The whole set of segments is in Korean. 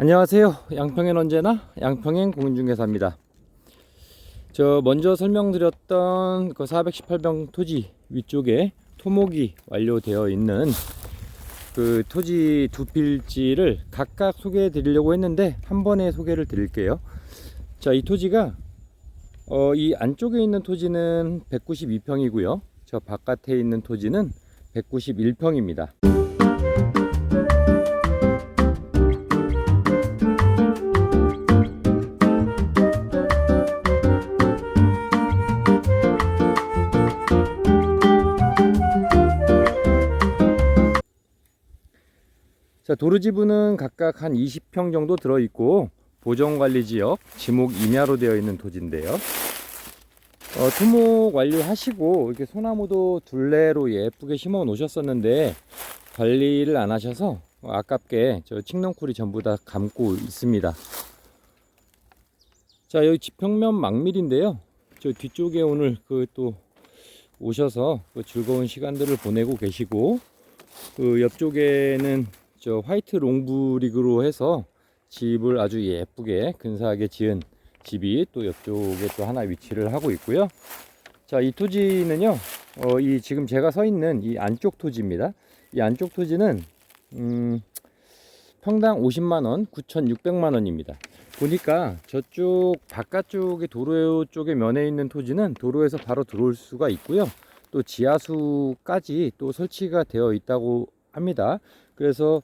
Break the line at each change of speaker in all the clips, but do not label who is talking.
안녕하세요. 양평엔 언제나 양평엔 공인중개사입니다. 저 먼저 설명드렸던 그 418병 토지 위쪽에 토목이 완료되어 있는 그 토지 두 필지를 각각 소개해 드리려고 했는데 한 번에 소개를 드릴게요. 자, 이 토지가 어, 이 안쪽에 있는 토지는 192평이고요. 저 바깥에 있는 토지는 191평입니다. 자, 도르지부는 각각 한 20평 정도 들어 있고 보정관리 지역 지목 임야로 되어 있는 토지인데요. 어, 토목 완료하시고 이렇게 소나무도 둘레로 예쁘게 심어 놓으셨었는데 관리를 안 하셔서 아깝게 저 칡넝쿨이 전부 다 감고 있습니다. 자, 여기 지평면 망밀인데요. 저 뒤쪽에 오늘 그 또 오셔서 그 즐거운 시간들을 보내고 계시고 그 옆쪽에는 저 화이트 롱브릭으로 해서 집을 아주 예쁘게 근사하게 지은 집이 또 옆쪽에 또 하나 위치를 하고 있고요. 자, 이 토지는요, 어, 이 지금 제가 서 있는 이 안쪽 토지입니다. 이 안쪽 토지는, 음, 평당 50만원, 9,600만원입니다. 보니까 저쪽 바깥쪽에 도로 쪽에 면에 있는 토지는 도로에서 바로 들어올 수가 있고요. 또 지하수까지 또 설치가 되어 있다고 합니다. 그래서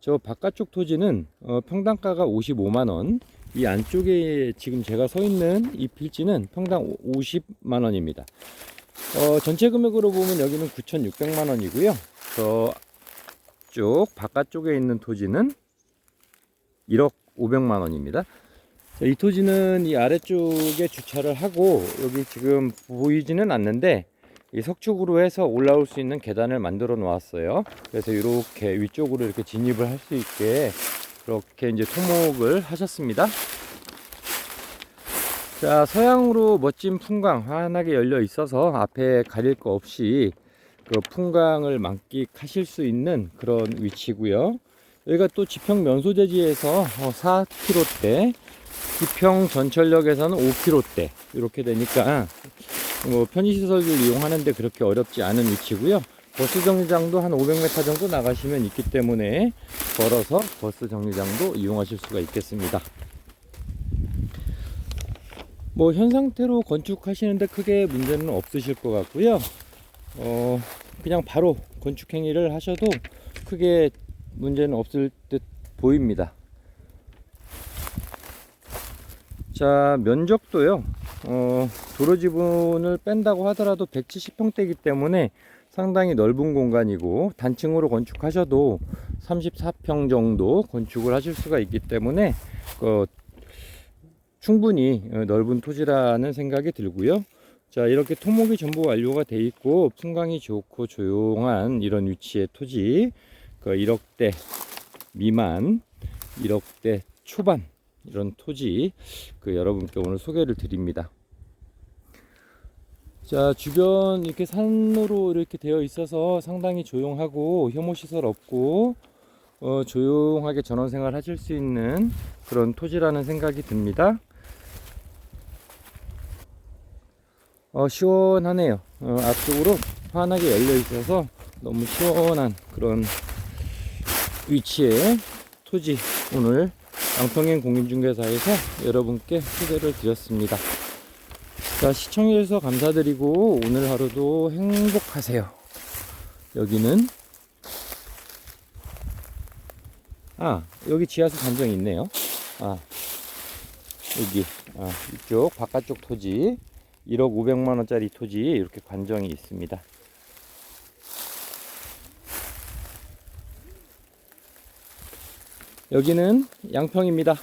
저 바깥쪽 토지는 어, 평당가가 55만 원. 이 안쪽에 지금 제가 서 있는 이 필지는 평당 50만 원입니다. 어, 전체 금액으로 보면 여기는 9,600만 원이고요. 저쪽 바깥쪽에 있는 토지는 1억 500만 원입니다. 자, 이 토지는 이 아래쪽에 주차를 하고 여기 지금 보이지는 않는데 이 석축으로 해서 올라올 수 있는 계단을 만들어 놓았어요. 그래서 이렇게 위쪽으로 이렇게 진입을 할 수 있게 그렇게 이제 토목을 하셨습니다. 자, 서양으로 멋진 풍광 환하게 열려 있어서 앞에 가릴 거 없이 그 풍광을 만끽하실 수 있는 그런 위치고요. 여기가 또 지평 면소재지에서 4km대, 지평 전철역에서는 5km대 이렇게 되니까 뭐 편의시설을 이용하는데 그렇게 어렵지 않은 위치고요. 버스 정류장도 한 500m 정도 나가시면 있기 때문에 걸어서 버스 정류장도 이용하실 수가 있겠습니다. 뭐 현 상태로 건축하시는데 크게 문제는 없으실 것 같고요. 어, 그냥 바로 건축 행위를 하셔도 크게 문제는 없을 듯 보입니다. 자, 면적도요. 어, 도로 지분을 뺀다고 하더라도 170평대이기 때문에 상당히 넓은 공간이고 단층으로 건축하셔도 34평 정도 건축을 하실 수가 있기 때문에 어, 충분히 어, 넓은 토지라는 생각이 들고요. 자 이렇게 토목이 전부 완료가 돼 있고 풍광이 좋고 조용한 이런 위치의 토지 그 1억대 미만 1억대 초반 이런 토지 그 여러분께 오늘 소개를 드립니다. 자 주변 이렇게 산으로 이렇게 되어 있어서 상당히 조용하고 혐오 시설 없고 어, 조용하게 전원생활 하실 수 있는 그런 토지라는 생각이 듭니다. 어, 시원하네요. 어, 앞쪽으로 환하게 열려 있어서 너무 시원한 그런 위치의 토지 오늘 양평행 공인중개사에서 여러분께 소개를 드렸습니다. 자, 시청해주셔서 감사드리고 오늘 하루도 행복하세요. 여기는 아 여기 지하수 관정이 있네요. 아 여기 아, 이쪽 바깥쪽 토지 1억 500만 원짜리 토지 이렇게 관정이 있습니다. 여기는 양평입니다.